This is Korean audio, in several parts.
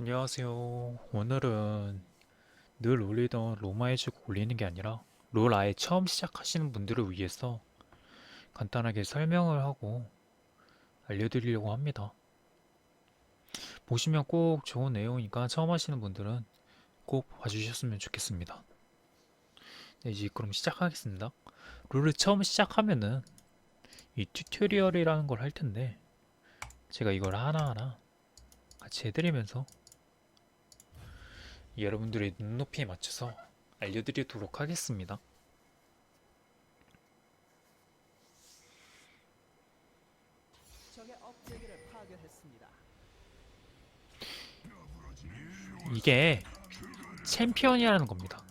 안녕하세요. 오늘은 늘 올리던 로마의 죽 올리는 게 아니라 롤 아예 처음 시작하시는 분들을 위해서 간단하게 설명을 하고 알려드리려고 합니다. 보시면 꼭 좋은 내용이니까 처음 하시는 분들은 꼭 봐주셨으면 좋겠습니다. 네, 이제 그럼 시작하겠습니다. 롤을 처음 시작하면은 이 튜토리얼이라는 걸 할 텐데 제가 이걸 하나하나 같이 해드리면서 여러분들의 눈높이에 맞춰서 알려드리도록 하겠습니다. 이게 챔피언이라는 겁니다.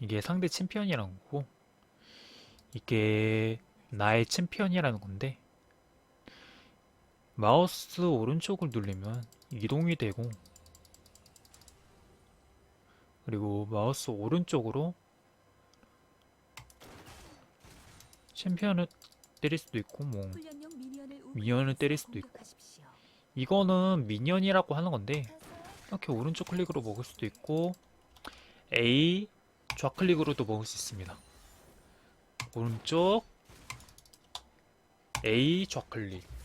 이게 상대 챔피언이라는 거고, 이게 나의 챔피언이라는 건데, 마우스 오른쪽을 누르면 이동이 되고, 그리고 마우스 오른쪽으로 챔피언을 때릴 수도 있고, 뭐, 미니언을 때릴 수도 있고. 이거는 미니언이라고 하는 건데 이렇게 오른쪽 클릭으로 먹을 수도 있고 A 좌클릭으로도 먹을 수 있습니다. 오른쪽 A 좌클릭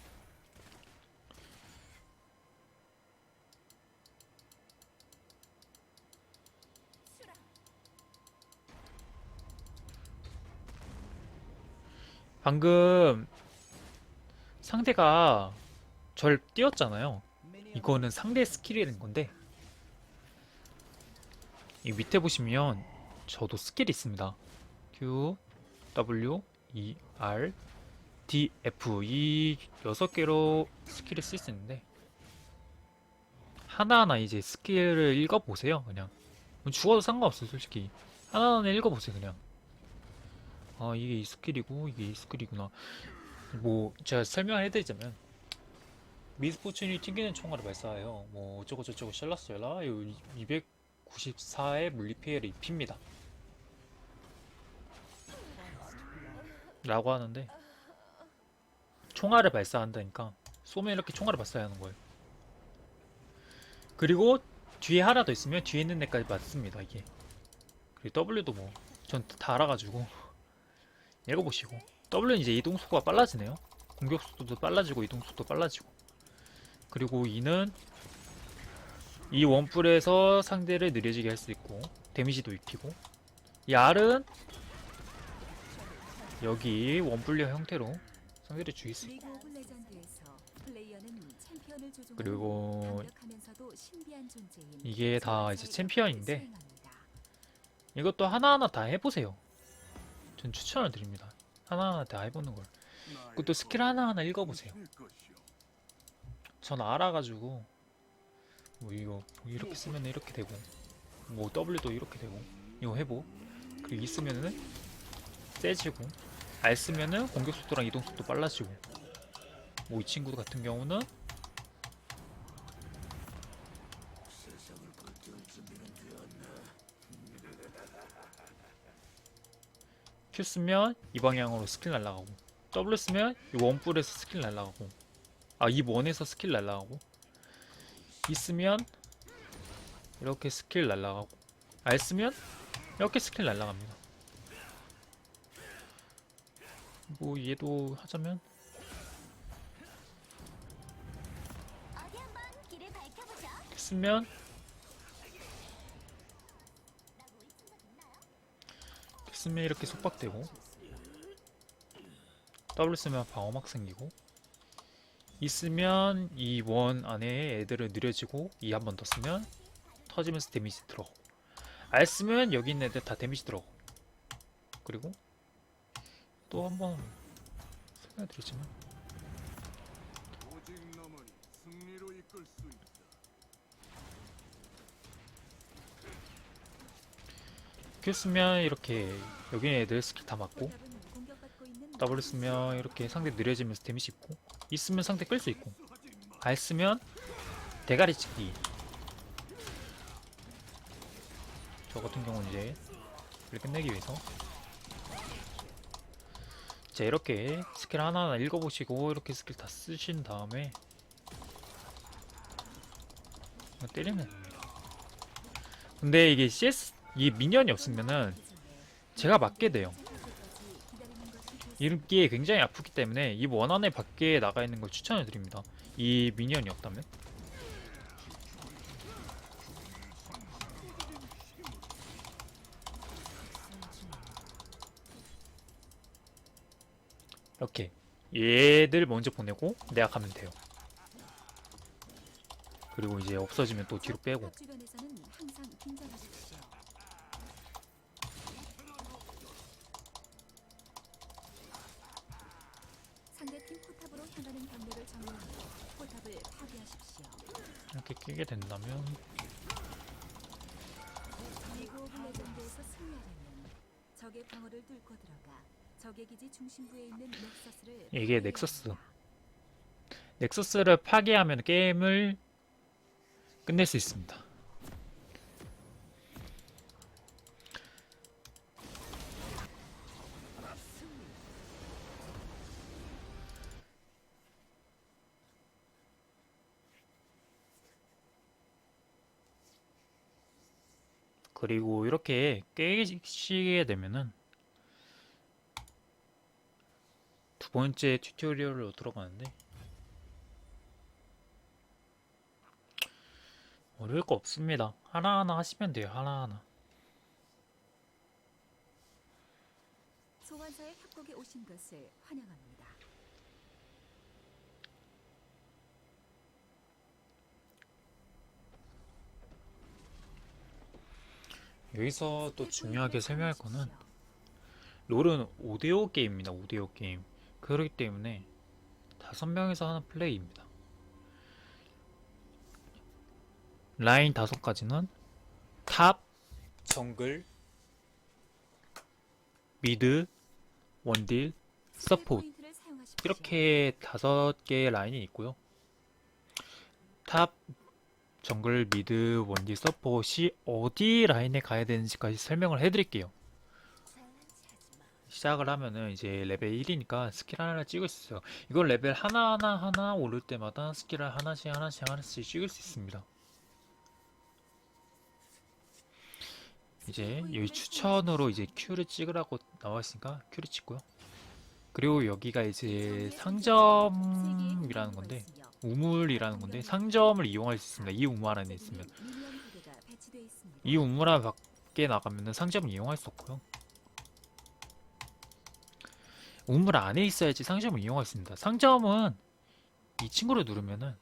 방금 상대가 절 띄웠잖아요. 이거는 상대 스킬이라는 건데 이 밑에 보시면 저도 스킬이 있습니다. Q, W, E, R, D, F 이 여섯 개로 스킬을 쓸 수 있는데 하나하나 이제 스킬을 읽어보세요. 그냥 죽어도 상관없어 솔직히 하나하나 읽어보세요. 그냥 아 이게 이 스킬이고 이게 이 스킬이구나. 뭐 제가 설명을 해드리자면 미스포춘이 튕기는 총알을 발사하여 뭐 어쩌고 저쩌고 샬라스라 294의 물리 피해를 입힙니다. 라고 하는데 총알을 발사한다니까 쏘면 이렇게 총알을 발사하는 거예요. 그리고 뒤에 하나 더 있으면 뒤에 있는 애까지 맞습니다 이게. 그리고 W도 뭐 전 다 알아가지고 읽어보시고 W는 이제 이동 속도가 빨라지네요. 공격 속도도 빨라지고 이동 속도 빨라지고 그리고 이는 이 원뿔에서 상대를 느려지게 할 수 있고 데미지도 입히고 이 R은 여기 원뿔력 형태로 상대를 죽일 수 있고 그리고 이게 다 이제 챔피언인데. 이것도 하나하나 다 해보세요. 전 추천을 드립니다. 하나하나 다 해보는 걸. 그것도 스킬 하나하나 읽어보세요. 전 알아가지고 뭐 이거 이렇게 쓰면 이렇게 되고 뭐 W도 이렇게 되고 이거 해보 그리고 이 쓰면은 세지고 R 쓰면은 공격 속도랑 이동 속도 빨라지고 뭐 이 친구 같은 경우는 Q 쓰면 이 방향으로 스킬 날라가고 W 쓰면 이 원뿔에서 스킬 날라가고 아 이 원에서 스킬 날라가고 이 쓰면 이렇게 스킬 날라가고 R 쓰면 이렇게 스킬 날라갑니다. 뭐 얘도 하자면? 쓰면 쓰면 이렇게 속박되고 W 쓰면 방어막 생기고 있으면 이 원 안에 애들은 느려지고 이 한 번 더 쓰면 터지면서 데미지 들어가고 R 쓰면 여기 있는 애들 다 데미지 들어가고 그리고 또 한 번 설명드리지만 Q 쓰면 이렇게 여기 애들 스킬 다 맞고 W 쓰면 이렇게 상대 느려지면서 데미지 입고 E 쓰면 상대 끌 수 있고 R 쓰면 대가리 찍기 저 같은 경우는 이제 를 끝내기 위해서 자 이렇게 스킬 하나하나 읽어보시고 이렇게 스킬 다 쓰신 다음에 때리면 됩니다. 근데 이게 CS 이 미니언이 없으면은 제가 맞게 돼요. 이게 굉장히 아프기 때문에 이 원안에 밖에 나가 있는 걸 추천을 드립니다. 이 미니언이 없다면. 이렇게 얘들 먼저 보내고 내가 가면 돼요. 그리고 이제 없어지면 또 뒤로 빼고 끼게 된다면 승리하려면 적의 방어를 뚫고 들어가 적의 기지 중심부에 있는 이게 넥서스. 넥서스를 파괴하면 게임을 끝낼 수 있습니다. 그리고 이렇게 깨시게 되면은 두 번째 튜토리얼로 들어가는데 어려울 거 없습니다. 하나하나 하시면 돼요. 하나하나. 소환사의 협곡에 오신 것을 환영합니다. 여기서 또 중요하게 설명할 거는. 롤은 5대5 게임입니다. 5대5 게임. 그렇기 때문에 다섯 명이서 하는 플레이입니다. 라인 다섯 가지는 탑, 정글, 미드, 원딜, 서포트. 이렇게 다섯 개의 라인이 있고요. 탑, 정글, 미드, 원딜, 서폿이 어디 라인에 가야 되는지까지 설명을 해드릴게요. 시작을 하면은 이제 레벨 1이니까 스킬 하나를 찍을 수 있어요. 이걸 레벨 하나하나 하나 오를 때마다 스킬을 하나씩 하나씩 하나씩 찍을 수 있습니다. 이제 여기 추천으로 이제 Q를 찍으라고 나와 있으니까 Q를 찍고요. 그리고 여기가 이제 상점이라는 건데 우물이라는 건데 상점을 이용할 수 있습니다. 이 우물 안에 있으면 이 우물 안 밖에 나가면은 상점을 이용할 수 없고요. 우물 안에 있어야지 상점을 이용할 수 있습니다. 상점은 이 친구를 누르면은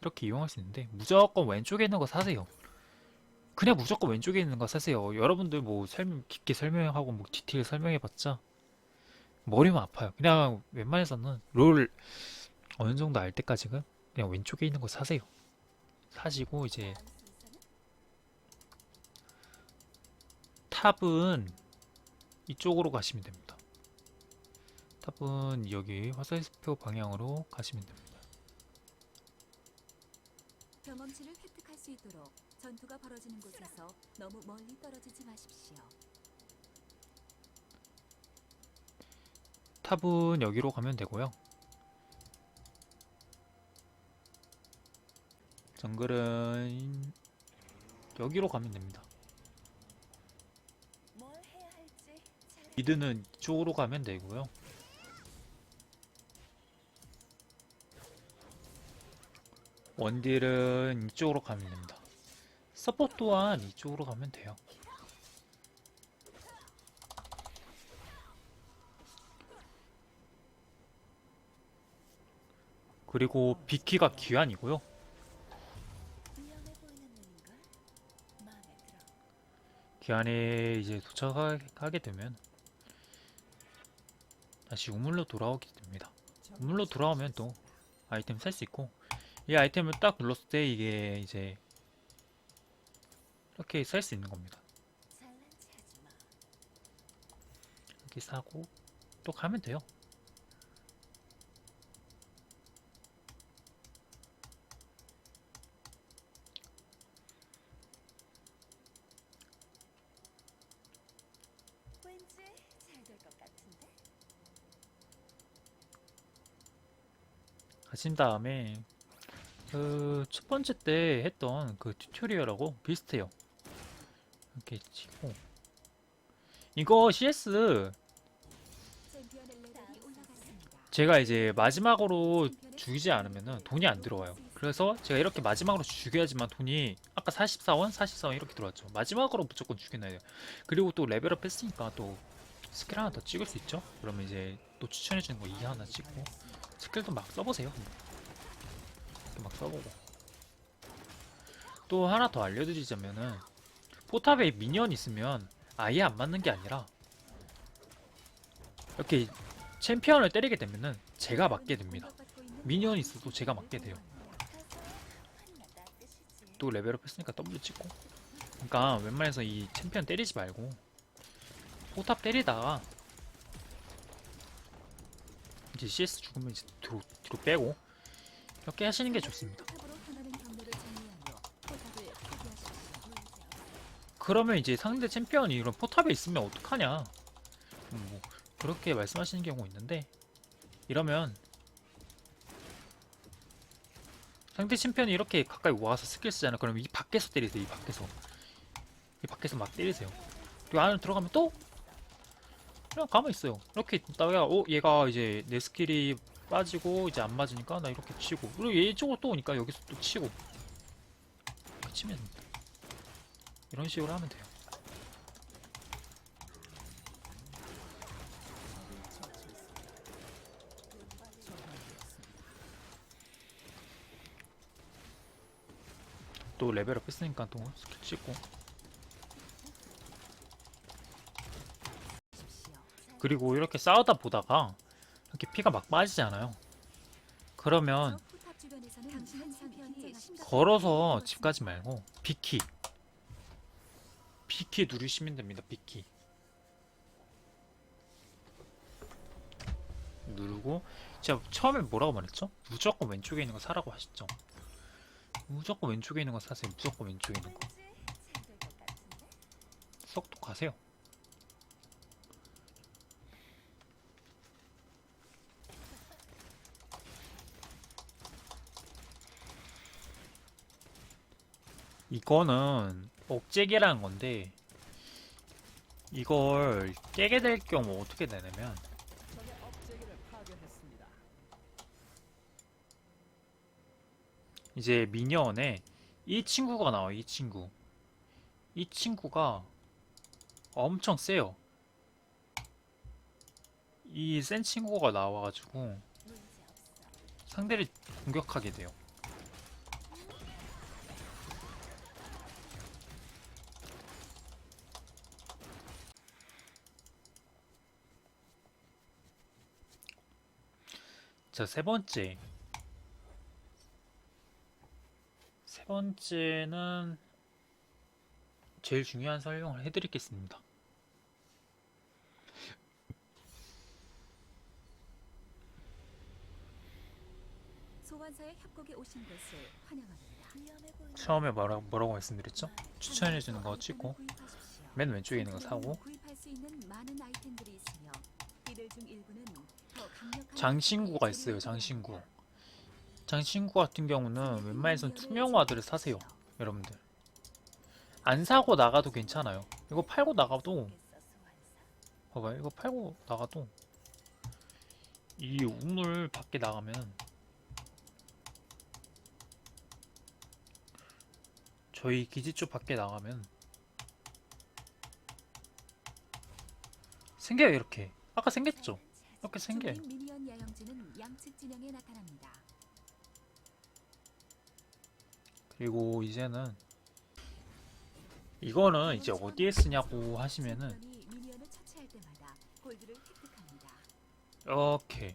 이렇게 이용할 수 있는데 무조건 왼쪽에 있는 거 사세요. 그냥 무조건 왼쪽에 있는 거 사세요. 여러분들 뭐 설명 깊게 설명하고 뭐 디테일 설명해봤자 머리만 아파요. 그냥 웬만해서는 롤 어느 정도 알 때까지는 그냥 왼쪽에 있는 거 사세요. 사시고 이제 탑은 이쪽으로 가시면 됩니다. 탑은 여기 화살표 방향으로 가시면 됩니다. 경험치를 획득할 수 있도록 전투가 벌어지는 곳에서 너무 멀리 떨어지지 마십시오. 탑은 여기로 가면 되고요. 정글은 여기로 가면 됩니다. 미드는 이쪽으로 가면 되고요. 원딜은 이쪽으로 가면 됩니다. 서포트 또한 이쪽으로 가면 돼요. 그리고 비키가 귀환이고요. 귀환에 이제 도착하게 되면 다시 우물로 돌아오게 됩니다. 우물로 돌아오면 또 아이템 살 수 있고 이 아이템을 딱 눌렀을 때 이게 이제 이렇게 살 수 있는 겁니다. 이렇게 사고 또 가면 돼요. 왠지 잘 될 것 같은데? 가신 다음에 그 첫 번째 때 했던 그 튜토리얼하고 비슷해요. 이렇게 치고 이거 CS. 제가 이제 마지막으로 죽이지 않으면은 돈이 안 들어와요. 그래서 제가 이렇게 마지막으로 죽여야지만 돈이 아까 44원, 44원 이렇게 들어왔죠. 마지막으로 무조건 죽여놔야 돼요. 그리고 또 레벨업 했으니까 또 스킬 하나 더 찍을 수 있죠. 그러면 이제 또 추천해주는 거이 하나 찍고 스킬도 막 써보세요. 막 써보고 또 하나 더 알려드리자면은 포탑에 미니언 있으면 아예 안 맞는 게 아니라 이렇게 챔피언을 때리게 되면은 제가 맞게 됩니다. 미니언이 있어도 제가 맞게 돼요. 또 레벨업 했으니까 W 찍고. 그러니까 웬만해서 이 챔피언 때리지 말고 포탑 때리다가 이제 CS 죽으면 이제 뒤로, 뒤로 빼고 이렇게 하시는 게 좋습니다. 그러면 이제 상대 챔피언이 이런 포탑에 있으면 어떡하냐. 음, 뭐 그렇게 말씀하시는 경우 있는데 이러면 상대 챔피언이 이렇게 가까이 와서 스킬 쓰잖아. 그러면 이 밖에서 때리세요. 이 밖에서. 이 밖에서 막 때리세요. 그리고 안으로 들어가면 또 그냥 가만히 있어요. 이렇게 있다가 어 얘가 이제 내 스킬이 빠지고 이제 안 맞으니까 나 이렇게 치고 그리고 얘 이쪽으로 또 오니까 여기서 또 치고 이렇게 치면. 이런 식으로 하면 돼요. 또 레벨업 했으니까 또 스킬 찍고 그리고 이렇게 싸우다 보다가 이렇게 피가 막. 그러면 당신은 상편이 심각 걸어서 집 가지 말고 비키 비키 누르시면 됩니다. 비키 누르고 제가 처음에 뭐라고 말했죠? 무조건 왼쪽에 있는 거 사라고 하셨죠? 무조건 왼쪽에 있는 거 사세요. 무조건 왼쪽에 있는 거. 속도 가세요. 이거는 억제기라는 건데 이걸 깨게 될 경우 어떻게 되냐면. 이제 미니언에 이 친구가 나와요 이 친구 이 친구가 엄청 세요 이 센 친구가 나와가지고 상대를 공격하게 돼요 자세 번째 세 번째는 제일 중요한 설명을 해드리겠습니다. 소환사의 협곡에 오신 것을 환영합니다. 처음에 뭐라, 뭐라고 말씀드렸죠? 추천해주는 거 찍고. 맨 왼쪽에 있는 거 사고 구입할 수 있는 많은 아이템들이 있으며 이들 중 일부는 장신구가 있어요 장신구. 장신구 같은 경우는 웬만해선 투명화들을 사세요 여러분들. 안 사고 나가도 괜찮아요. 이거 팔고 나가도 봐봐요. 이거 팔고 나가도 이 우물 밖에 나가면 저희 기지 쪽 밖에 나가면 생겨요 이렇게. 아까 생겼죠 이렇게 조민 미니언 야영지는 양측 진영에 나타납니다. 그리고 이제는 이거는 이제 어디에 쓰냐고 하시면은. 이렇게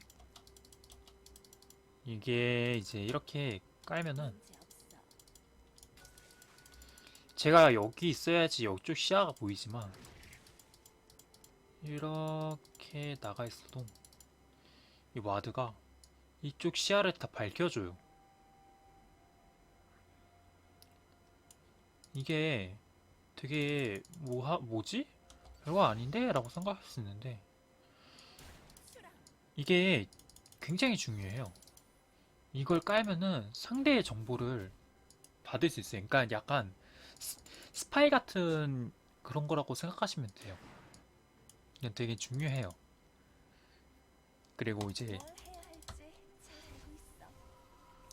이게 이제 이렇게 깔면은 제가 여기 있어야지 이쪽 시야가 보이지만 이렇게 나가 있어도 이 와드가 이쪽 시야를 다 밝혀줘요. 이게 되게 뭐하 뭐지? 별거 아닌데? 라고 생각할 수 있는데 이게 굉장히 중요해요. 이걸 깔면은 상대의 정보를 받을 수 있어요. 그러니까 약간 스- 스파이 같은 그런 거라고 생각하시면 돼요. 되게 중요해요. 그리고 이제.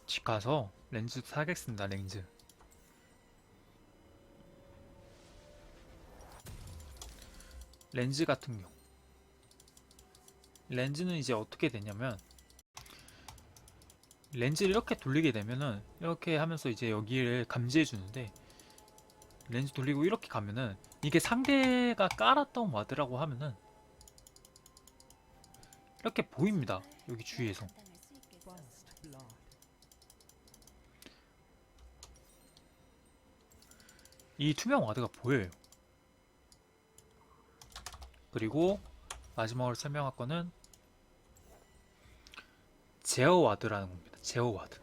집 가서 렌즈 사겠습니다. 렌즈. 렌즈 같은 경우 렌즈는 이제 어떻게 되냐면 렌즈를 이렇게 돌리게 되면은 이렇게 하면서 이제 여기를 감지해 주는데 렌즈 돌리고 이렇게 가면은 이게 상대가 깔았던 와드라고 하면은 이렇게 보입니다. 여기 주위에서. 이 투명 와드가 보여요. 그리고 마지막으로 설명할 거는 제어 와드라는 겁니다. 제어 와드.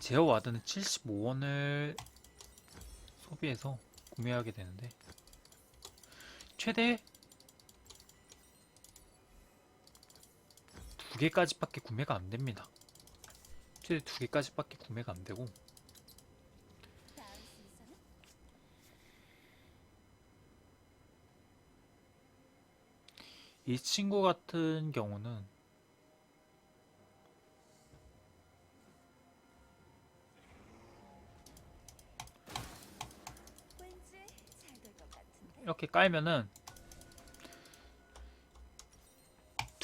제어 와드는 75원을 소비해서 구매하게 되는데 최대 두 개까지밖에 구매가 안 됩니다. 최대 두 개까지밖에 구매가 안 되고 이 친구 같은 경우는. 이렇게 깔면은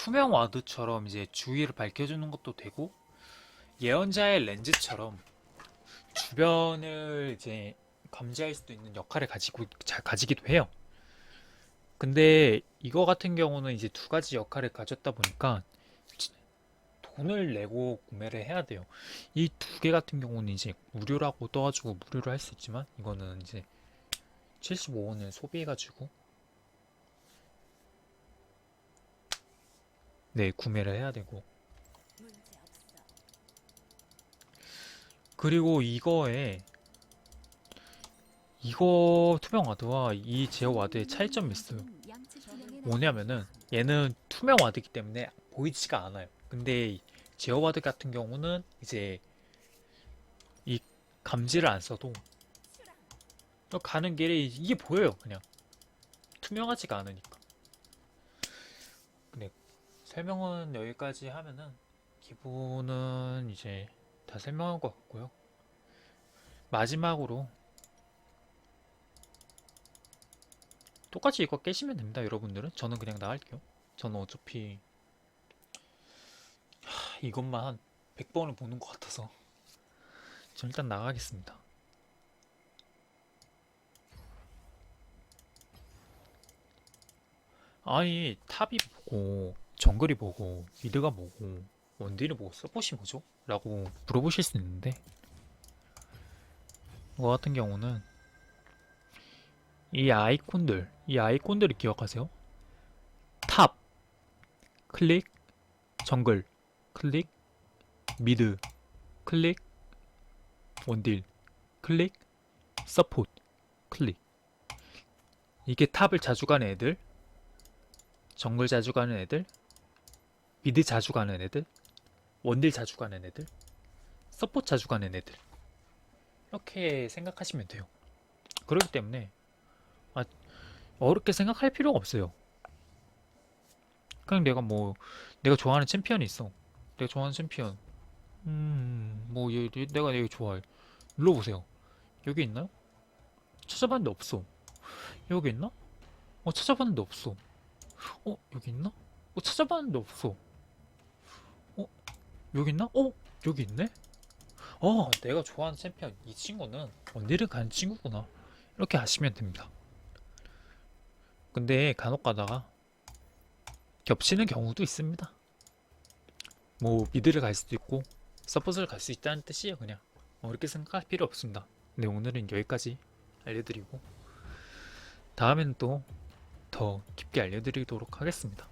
투명 와드처럼 이제 주위를 밝혀주는 것도 되고 예언자의 렌즈처럼 주변을 이제 감지할 수도 있는 역할을 가지고 잘 가지기도 해요. 근데 이거 같은 경우는 이제 두 가지 역할을 가졌다 보니까 지- 돈을 내고 구매를 해야 돼요. 이 두 개 같은 경우는 이제 무료라고 떠가지고 무료로 할 수 있지만 이거는 이제 75원을 소비해가지고 네 구매를 해야 되고. 그리고 이거에 이거 투명 와드와 이 제어 와드의 차이점이 있어요. 뭐냐면은 얘는 투명 와드이기 때문에 보이지가 않아요. 근데 이 제어 와드 같은 경우는 이제 이 감지를 안 써도 또 가는 길에 이게 보여요. 그냥 투명하지가 않으니까. 설명은 여기까지 하면은 기본은 이제 다 설명한 것 같고요. 마지막으로 똑같이 이거 깨시면 됩니다, 여러분들은. 저는 그냥 나갈게요. 저는 어차피 하, 이것만 한 100번을 보는 것 같아서 전 일단 나가겠습니다. 아니 탑이 보고 정글이 보고 미드가 보고 원딜이 보고 서폿이 뭐죠? 라고 물어보실 수 있는데 이거 같은 경우는 이 아이콘들 이 아이콘들을 기억하세요 탑 클릭 정글 클릭 미드 클릭 원딜 클릭 서폿 클릭 이게 탑을 자주 가는 애들 정글 자주 가는 애들 미드 자주 가는 애들? 원딜 자주 가는 애들? 서폿 자주 가는 애들? 이렇게 생각하시면 돼요. 그렇기 때문에 아, 어렵게 생각할 필요가 없어요. 그냥 내가 뭐 내가 좋아하는 챔피언이 있어. 내가 좋아하는 챔피언. 음뭐 내가 얘 좋아해. 눌러보세요. 여기 있나요? 찾아봤는데 없어. 여기 있나? 어 찾아봤는데 없어. 어 여기 있나? 어 찾아봤는데 없어 어 여기 있나? 어? 여기 있네? 어. 내가 좋아하는 챔피언 이 친구는 원딜을 가는 친구구나. 이렇게 아시면 됩니다. 근데 간혹 가다가 겹치는 경우도 있습니다. 뭐 미드를 갈 수도 있고 서폿을 갈수 있다는 뜻이에요 그냥. 어, 이렇게 생각할 필요 없습니다. 근데 오늘은 여기까지 알려드리고 다음에는 또더 깊게 알려드리도록 하겠습니다